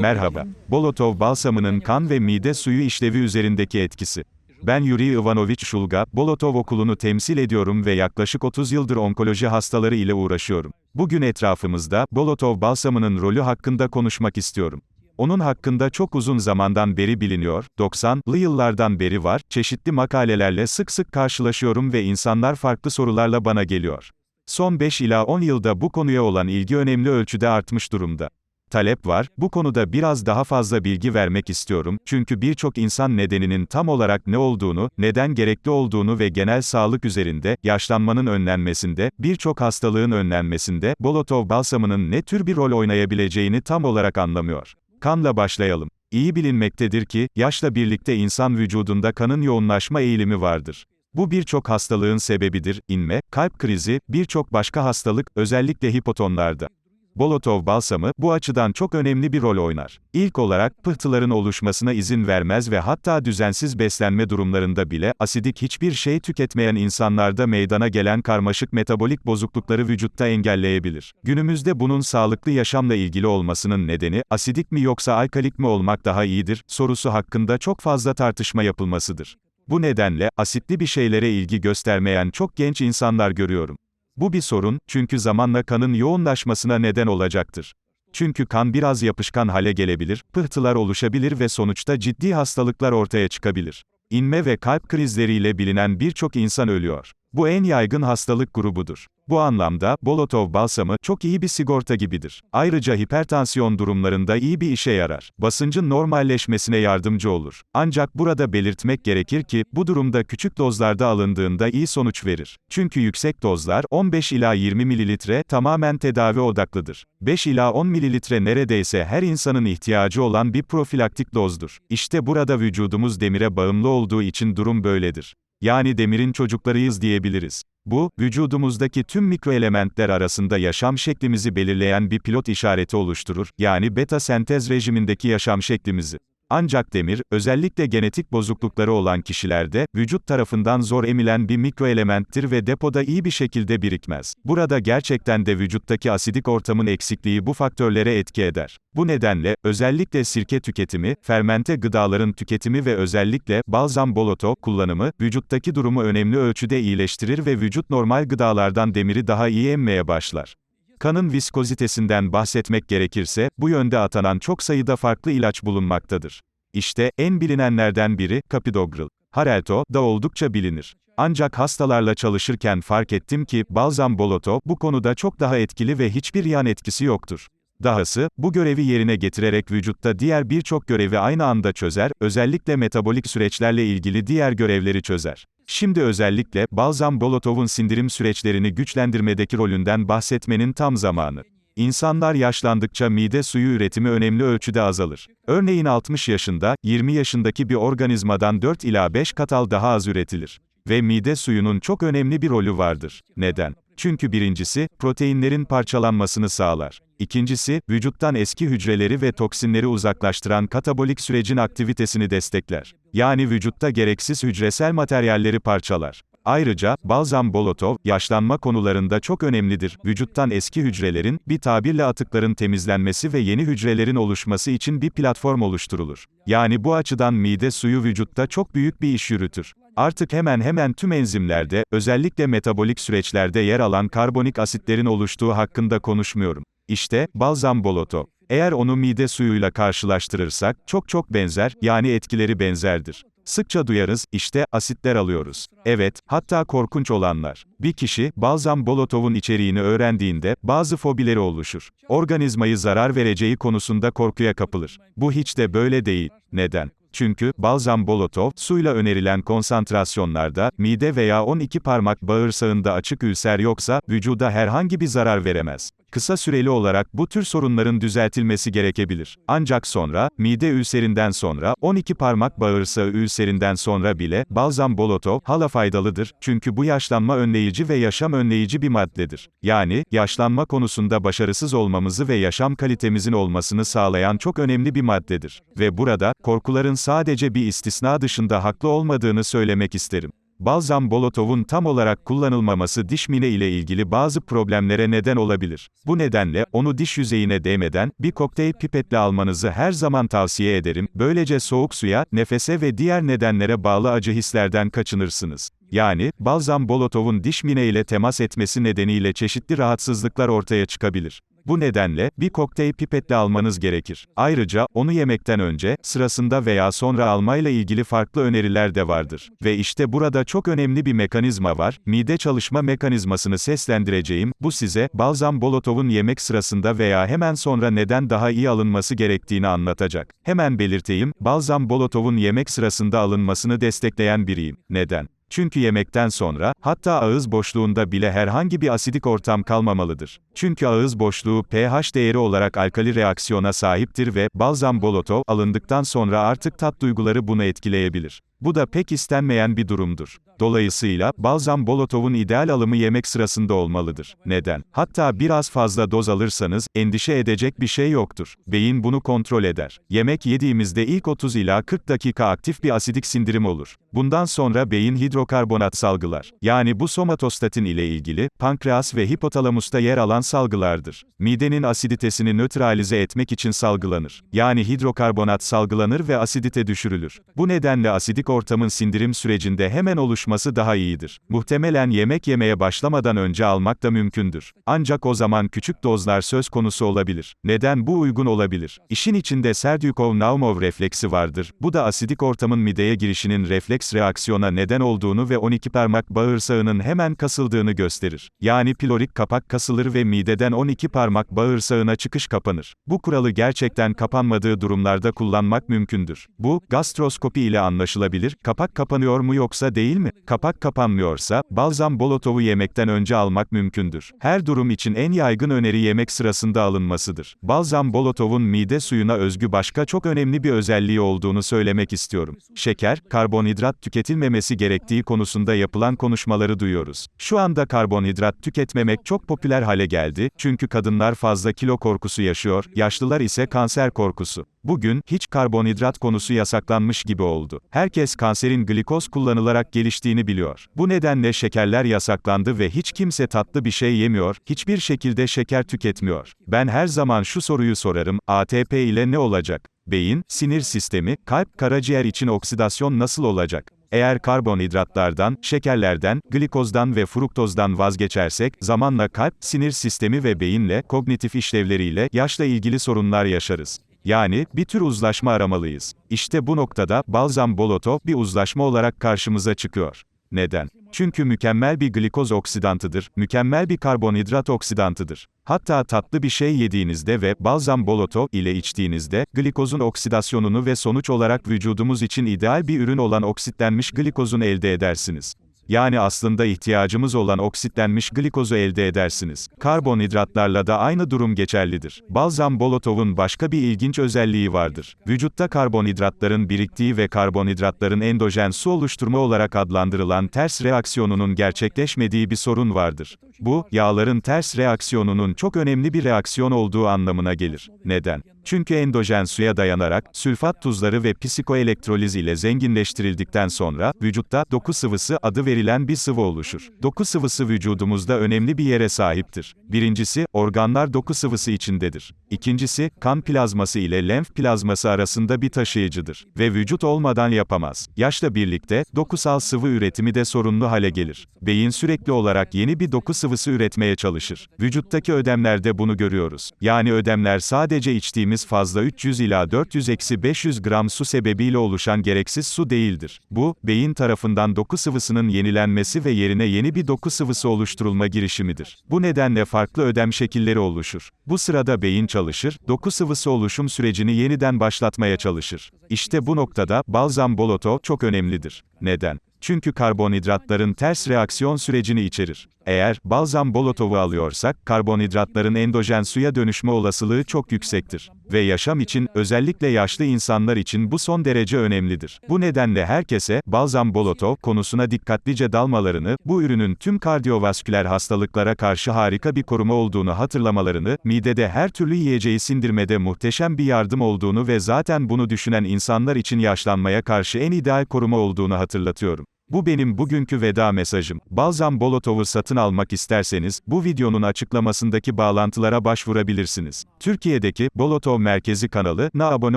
Merhaba. Bolotov balsamının kan ve mide suyu işlevi üzerindeki etkisi. Ben Yuri Ivanovich Shulga, Bolotov okulunu temsil ediyorum ve yaklaşık 30 yıldır onkoloji hastaları ile uğraşıyorum. Bugün etrafımızda, Bolotov balsamının rolü hakkında konuşmak istiyorum. Onun hakkında çok uzun zamandan beri biliniyor, 90'lı yıllardan beri var, çeşitli makalelerle sık sık karşılaşıyorum ve insanlar farklı sorularla bana geliyor. Son 5 ila 10 yılda bu konuya olan ilgi önemli ölçüde artmış durumda. Talep var, bu konuda biraz daha fazla bilgi vermek istiyorum, çünkü birçok insan nedeninin tam olarak ne olduğunu, neden gerekli olduğunu ve genel sağlık üzerinde, yaşlanmanın önlenmesinde, birçok hastalığın önlenmesinde, Bolotov balsamının ne tür bir rol oynayabileceğini tam olarak anlamıyor. Kanla başlayalım. İyi bilinmektedir ki, yaşla birlikte insan vücudunda kanın yoğunlaşma eğilimi vardır. Bu birçok hastalığın sebebidir, inme, kalp krizi, birçok başka hastalık, özellikle hipotonlarda. Bolotov balsamı, bu açıdan çok önemli bir rol oynar. İlk olarak, pıhtıların oluşmasına izin vermez ve hatta düzensiz beslenme durumlarında bile, asidik hiçbir şey tüketmeyen insanlarda meydana gelen karmaşık metabolik bozuklukları vücutta engelleyebilir. Günümüzde bunun sağlıklı yaşamla ilgili olmasının nedeni, asidik mi yoksa alkalik mi olmak daha iyidir, sorusu hakkında çok fazla tartışma yapılmasıdır. Bu nedenle, asitli bir şeylere ilgi göstermeyen çok genç insanlar görüyorum. Bu bir sorun, çünkü zamanla kanın yoğunlaşmasına neden olacaktır. Çünkü kan biraz yapışkan hale gelebilir, pıhtılar oluşabilir ve sonuçta ciddi hastalıklar ortaya çıkabilir. İnme ve kalp krizleriyle bilinen birçok insan ölüyor. Bu en yaygın hastalık grubudur. Bu anlamda, Bolotov balsamı, çok iyi bir sigorta gibidir. Ayrıca hipertansiyon durumlarında iyi bir işe yarar. Basıncın normalleşmesine yardımcı olur. Ancak burada belirtmek gerekir ki, bu durumda küçük dozlarda alındığında iyi sonuç verir. Çünkü yüksek dozlar, 15 ila 20 mililitre, tamamen tedavi odaklıdır. 5 ila 10 mililitre neredeyse her insanın ihtiyacı olan bir profilaktik dozdur. İşte burada vücudumuz demire bağımlı olduğu için durum böyledir. Yani demirin çocuklarıyız diyebiliriz. Bu, vücudumuzdaki tüm mikroelementler arasında yaşam şeklimizi belirleyen bir pilot işareti oluşturur, yani beta sentez rejimindeki yaşam şeklimizi. Ancak demir, özellikle genetik bozuklukları olan kişilerde, vücut tarafından zor emilen bir mikroelementtir ve depoda iyi bir şekilde birikmez. Burada gerçekten de vücuttaki asidik ortamın eksikliği bu faktörlere etki eder. Bu nedenle, özellikle sirke tüketimi, fermente gıdaların tüketimi ve özellikle, balzam boloto kullanımı, vücuttaki durumu önemli ölçüde iyileştirir ve vücut normal gıdalardan demiri daha iyi emmeye başlar. Kanın viskozitesinden bahsetmek gerekirse, bu yönde atanan çok sayıda farklı ilaç bulunmaktadır. İşte, en bilinenlerden biri, Capidogrel. Harelto, da oldukça bilinir. Ancak hastalarla çalışırken fark ettim ki, balzam boloto, bu konuda çok daha etkili ve hiçbir yan etkisi yoktur. Dahası, bu görevi yerine getirerek vücutta diğer birçok görevi aynı anda çözer, özellikle metabolik süreçlerle ilgili diğer görevleri çözer. Şimdi özellikle, balzam bolotovun sindirim süreçlerini güçlendirmedeki rolünden bahsetmenin tam zamanı. İnsanlar yaşlandıkça mide suyu üretimi önemli ölçüde azalır. Örneğin 60 yaşında, 20 yaşındaki bir organizmadan 4 ila 5 katal daha az üretilir. Ve mide suyunun çok önemli bir rolü vardır. Neden? Çünkü birincisi, proteinlerin parçalanmasını sağlar. İkincisi, vücuttan eski hücreleri ve toksinleri uzaklaştıran katabolik sürecin aktivitesini destekler. Yani vücutta gereksiz hücresel materyalleri parçalar. Ayrıca, balzam bolotov, yaşlanma konularında çok önemlidir. Vücuttan eski hücrelerin, bir tabirle atıkların temizlenmesi ve yeni hücrelerin oluşması için bir platform oluşturulur. Yani bu açıdan mide suyu vücutta çok büyük bir iş yürütür. Artık hemen hemen tüm enzimlerde, özellikle metabolik süreçlerde yer alan karbonik asitlerin oluştuğu hakkında konuşmuyorum. İşte, balzam bolotov. Eğer onu mide suyuyla karşılaştırırsak, çok çok benzer, yani etkileri benzerdir. Sıkça duyarız, işte, asitler alıyoruz. Evet, hatta korkunç olanlar. Bir kişi, balzam bolotovun içeriğini öğrendiğinde, bazı fobileri oluşur. Organizmayı zarar vereceği konusunda korkuya kapılır. Bu hiç de böyle değil. Neden? Çünkü, balzam bolotov, suyla önerilen konsantrasyonlarda, mide veya 12 parmak bağırsağında açık ülser yoksa, vücuda herhangi bir zarar veremez. Kısa süreli olarak bu tür sorunların düzeltilmesi gerekebilir. Ancak sonra, mide ülserinden sonra, 12 parmak bağırsağı ülserinden sonra bile, balzam bolotov, hala faydalıdır, çünkü bu yaşlanma önleyici ve yaşam önleyici bir maddedir. Yani, yaşlanma konusunda başarısız olmamızı ve yaşam kalitemizin olmasını sağlayan çok önemli bir maddedir. Ve burada, korkuların sadece bir istisna dışında haklı olmadığını söylemek isterim. Balzam Bolotov'un tam olarak kullanılmaması diş mine ile ilgili bazı problemlere neden olabilir. Bu nedenle, onu diş yüzeyine değmeden, bir kokteyl pipetle almanızı her zaman tavsiye ederim, böylece soğuk suya, nefese ve diğer nedenlere bağlı acı hislerden kaçınırsınız. Yani, balzam Bolotov'un diş mine ile temas etmesi nedeniyle çeşitli rahatsızlıklar ortaya çıkabilir. Bu nedenle, bir kokteyl pipetle almanız gerekir. Ayrıca, onu yemekten önce, sırasında veya sonra almayla ilgili farklı öneriler de vardır. Ve işte burada çok önemli bir mekanizma var, mide çalışma mekanizmasını seslendireceğim, bu size, balzam Bolotov'un yemek sırasında veya hemen sonra neden daha iyi alınması gerektiğini anlatacak. Hemen belirteyim, balzam Bolotov'un yemek sırasında alınmasını destekleyen biriyim. Neden? Çünkü yemekten sonra, hatta ağız boşluğunda bile herhangi bir asidik ortam kalmamalıdır. Çünkü ağız boşluğu pH değeri olarak alkali reaksiyona sahiptir ve balzam bolotov alındıktan sonra artık tat duyguları bunu etkileyebilir. Bu da pek istenmeyen bir durumdur. Dolayısıyla, balzam bolotovun ideal alımı yemek sırasında olmalıdır. Neden? Hatta biraz fazla doz alırsanız, endişe edecek bir şey yoktur. Beyin bunu kontrol eder. Yemek yediğimizde ilk 30 ila 40 dakika aktif bir asidik sindirim olur. Bundan sonra beyin hidrokarbonat salgılar. Yani bu somatostatin ile ilgili, pankreas ve hipotalamusta yer alan salgılardır. Midenin asiditesini nötralize etmek için salgılanır. Yani hidrokarbonat salgılanır ve asidite düşürülür. Bu nedenle asidik ortamın sindirim sürecinde hemen oluşması daha iyidir. Muhtemelen yemek yemeye başlamadan önce almak da mümkündür. Ancak o zaman küçük dozlar söz konusu olabilir. Neden bu uygun olabilir? İşin içinde Serdyukov-Naumov refleksi vardır. Bu da asidik ortamın mideye girişinin refleks reaksiyona neden olduğunu ve 12 parmak bağırsağının hemen kasıldığını gösterir. Yani pilorik kapak kasılır ve mideden 12 parmak bağırsağına çıkış kapanır. Bu kuralı gerçekten kapanmadığı durumlarda kullanmak mümkündür. Bu, gastroskopi ile anlaşılabilir. Kapak kapanıyor mu yoksa değil mi? Kapak kapanmıyorsa, balzam bolotovu yemekten önce almak mümkündür. Her durum için en yaygın öneri yemek sırasında alınmasıdır. Balzam bolotovun mide suyuna özgü başka çok önemli bir özelliği olduğunu söylemek istiyorum. Şeker, karbonhidrat tüketilmemesi gerektiği konusunda yapılan konuşmaları duyuyoruz. Şu anda karbonhidrat tüketmemek çok popüler hale geldi, çünkü kadınlar fazla kilo korkusu yaşıyor, yaşlılar ise kanser korkusu. Bugün, hiç karbonhidrat konusu yasaklanmış gibi oldu. Herkes kanserin glikoz kullanılarak geliştiğini biliyor. Bu nedenle şekerler yasaklandı ve hiç kimse tatlı bir şey yemiyor, hiçbir şekilde şeker tüketmiyor. Ben her zaman şu soruyu sorarım, ATP ile ne olacak? Beyin, sinir sistemi, kalp, karaciğer için oksidasyon nasıl olacak? Eğer karbonhidratlardan, şekerlerden, glikozdan ve fruktozdan vazgeçersek, zamanla kalp, sinir sistemi ve beyinle, kognitif işlevleriyle, yaşla ilgili sorunlar yaşarız. Yani, bir tür uzlaşma aramalıyız. İşte bu noktada, balzam bolotov bir uzlaşma olarak karşımıza çıkıyor. Neden? Çünkü mükemmel bir glikoz oksidantıdır, mükemmel bir karbonhidrat oksidantıdır. Hatta tatlı bir şey yediğinizde ve balzam bolotov ile içtiğinizde, glikozun oksidasyonunu ve sonuç olarak vücudumuz için ideal bir ürün olan oksitlenmiş glikozun elde edersiniz. Yani aslında ihtiyacımız olan oksitlenmiş glikozu elde edersiniz. Karbonhidratlarla da aynı durum geçerlidir. Balzam Bolotov'un başka bir ilginç özelliği vardır. Vücutta karbonhidratların biriktiği ve karbonhidratların endojen su oluşturma olarak adlandırılan ters reaksiyonunun gerçekleşmediği bir sorun vardır. Bu, yağların ters reaksiyonunun çok önemli bir reaksiyon olduğu anlamına gelir. Neden? Çünkü endojen suya dayanarak, sülfat tuzları ve psikoelektroliz ile zenginleştirildikten sonra, vücutta, doku sıvısı adı verilen bir sıvı oluşur. Doku sıvısı vücudumuzda önemli bir yere sahiptir. Birincisi, organlar doku sıvısı içindedir. İkincisi, kan plazması ile lenf plazması arasında bir taşıyıcıdır. Ve vücut olmadan yapamaz. Yaşla birlikte, dokusal sıvı üretimi de sorunlu hale gelir. Beyin sürekli olarak yeni bir doku sıvısı üretmeye çalışır. Vücuttaki ödemlerde bunu görüyoruz. Yani ödemler sadece içtiğimiz fazla 300 ila 400 eksi 500 gram su sebebiyle oluşan gereksiz su değildir. Bu, beyin tarafından doku sıvısının yenilenmesi ve yerine yeni bir doku sıvısı oluşturulma girişimidir. Bu nedenle farklı ödem şekilleri oluşur. Bu sırada beyin çalışır, doku sıvısı oluşum sürecini yeniden başlatmaya çalışır. İşte bu noktada, balzam bolotov çok önemlidir. Neden? Çünkü karbonhidratların ters reaksiyon sürecini içerir. Eğer balzam bolotovu alıyorsak, karbonhidratların endojen suya dönüşme olasılığı çok yüksektir. Ve yaşam için, özellikle yaşlı insanlar için bu son derece önemlidir. Bu nedenle herkese, balzam bolotov konusuna dikkatlice dalmalarını, bu ürünün tüm kardiyovasküler hastalıklara karşı harika bir koruma olduğunu hatırlamalarını, midede her türlü yiyeceği sindirmede muhteşem bir yardım olduğunu ve zaten bunu düşünen insanlar için yaşlanmaya karşı en ideal koruma olduğunu hatırlatıyorum. Bu benim bugünkü veda mesajım. Balzam Bolotov'u satın almak isterseniz, bu videonun açıklamasındaki bağlantılara başvurabilirsiniz. Türkiye'deki Bolotov Merkezi kanalı na abone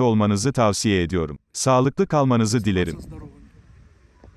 olmanızı tavsiye ediyorum. Sağlıklı kalmanızı dilerim.